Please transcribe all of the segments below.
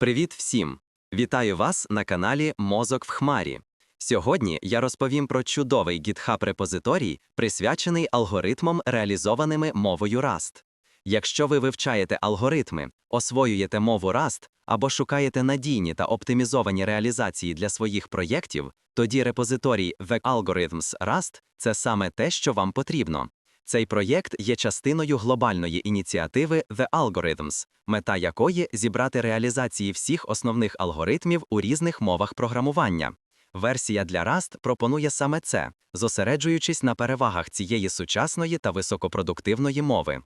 Привіт всім! Вітаю вас на каналі Мозок в Хмарі. Сьогодні я розповім про чудовий GitHub репозиторій, присвячений алгоритмам, реалізованими мовою Rust. Якщо ви вивчаєте алгоритми, освоюєте мову Rust або шукаєте надійні та оптимізовані реалізації для своїх проєктів, тоді репозиторій The Algorithms Rust – це саме те, що вам потрібно. Цей проєкт є частиною глобальної ініціативи The Algorithms, мета якої зібрати реалізації всіх основних алгоритмів у різних мовах програмування. Версія для Rust пропонує саме це, зосереджуючись на перевагах цієї сучасної та високопродуктивної мови.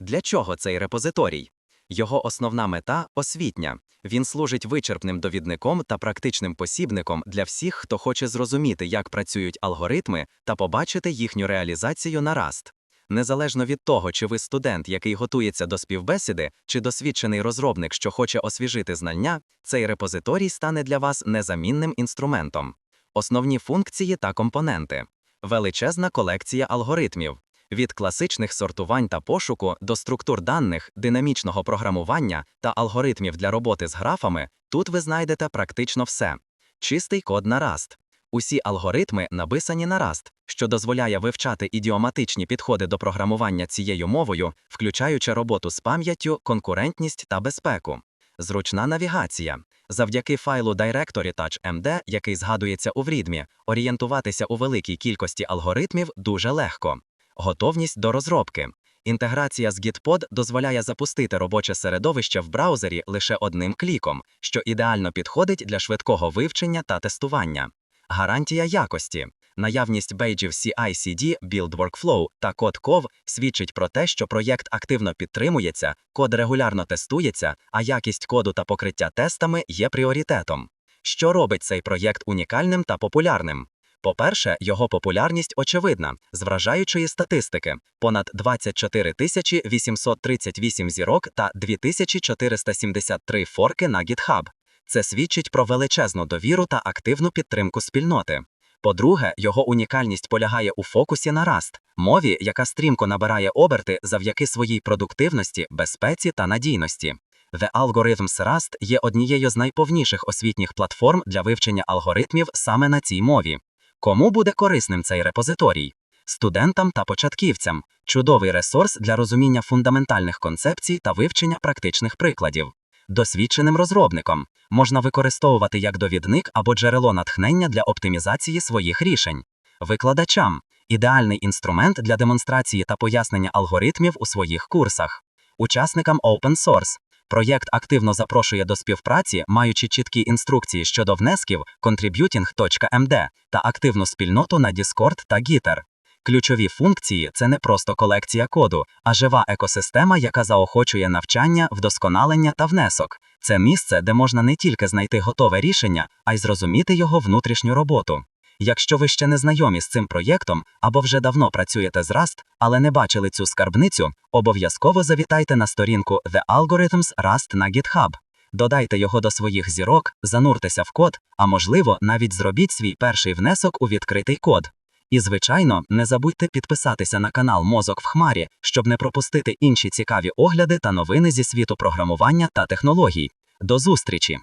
Для чого цей репозиторій? Його основна мета освітня. Він служить вичерпним довідником та практичним посібником для всіх, хто хоче зрозуміти, як працюють алгоритми, та побачити їхню реалізацію на Rust. Незалежно від того, чи ви студент, який готується до співбесіди, чи досвідчений розробник, що хоче освіжити знання, цей репозиторій стане для вас незамінним інструментом. Основні функції та компоненти. Величезна колекція алгоритмів. Від класичних сортувань та пошуку до структур даних, динамічного програмування та алгоритмів для роботи з графами, тут ви знайдете практично все. Чистий код на Rust. Усі алгоритми написані на Rust, що дозволяє вивчати ідіоматичні підходи до програмування цією мовою, включаючи роботу з пам'яттю, конкурентність та безпеку. Зручна навігація. Завдяки файлу Directory Touch який згадується у врідмі, орієнтуватися у великій кількості алгоритмів дуже легко. Готовність до розробки. Інтеграція з Gitpod дозволяє запустити робоче середовище в браузері лише одним кліком, що ідеально підходить для швидкого вивчення та тестування. Гарантія якості. Наявність бейджів CI/CD, Build Workflow та код COV свідчить про те, що проєкт активно підтримується, код регулярно тестується, а якість коду та покриття тестами є пріоритетом. Що робить цей проєкт унікальним та популярним? По-перше, його популярність очевидна, з вражаючої статистики: понад 24 тисячі 838 зірок та 2473 форки на GitHub. Це свідчить про величезну довіру та активну підтримку спільноти. По-друге, його унікальність полягає у фокусі на Rust, мові, яка стрімко набирає оберти завдяки своїй продуктивності, безпеці та надійності. The Algorithms Rust є однією з найповніших освітніх платформ для вивчення алгоритмів саме на цій мові. Кому буде корисним цей репозиторій? Студентам та початківцям чудовий ресурс для розуміння фундаментальних концепцій та вивчення практичних прикладів. Досвідченим розробником можна використовувати як довідник або джерело натхнення для оптимізації своїх рішень. Викладачам ідеальний інструмент для демонстрації та пояснення алгоритмів у своїх курсах. Учасникам Open Source проєкт активно запрошує до співпраці, маючи чіткі інструкції щодо внесків contributing.md та активну спільноту на Discord та Gitter. Ключові функції це не просто колекція коду, а жива екосистема, яка заохочує навчання, вдосконалення та внесок. Це місце, де можна не тільки знайти готове рішення, а й зрозуміти його внутрішню роботу. Якщо ви ще не знайомі з цим проєктом або вже давно працюєте з Rust, але не бачили цю скарбницю, обов'язково завітайте на сторінку The Algorithms Rust на GitHub. Додайте його до своїх зірок, зануртеся в код, а можливо, навіть зробіть свій перший внесок у відкритий код. І, звичайно, не забудьте підписатися на канал Мозок в Хмарі, щоб не пропустити інші цікаві огляди та новини зі світу програмування та технологій. До зустрічі!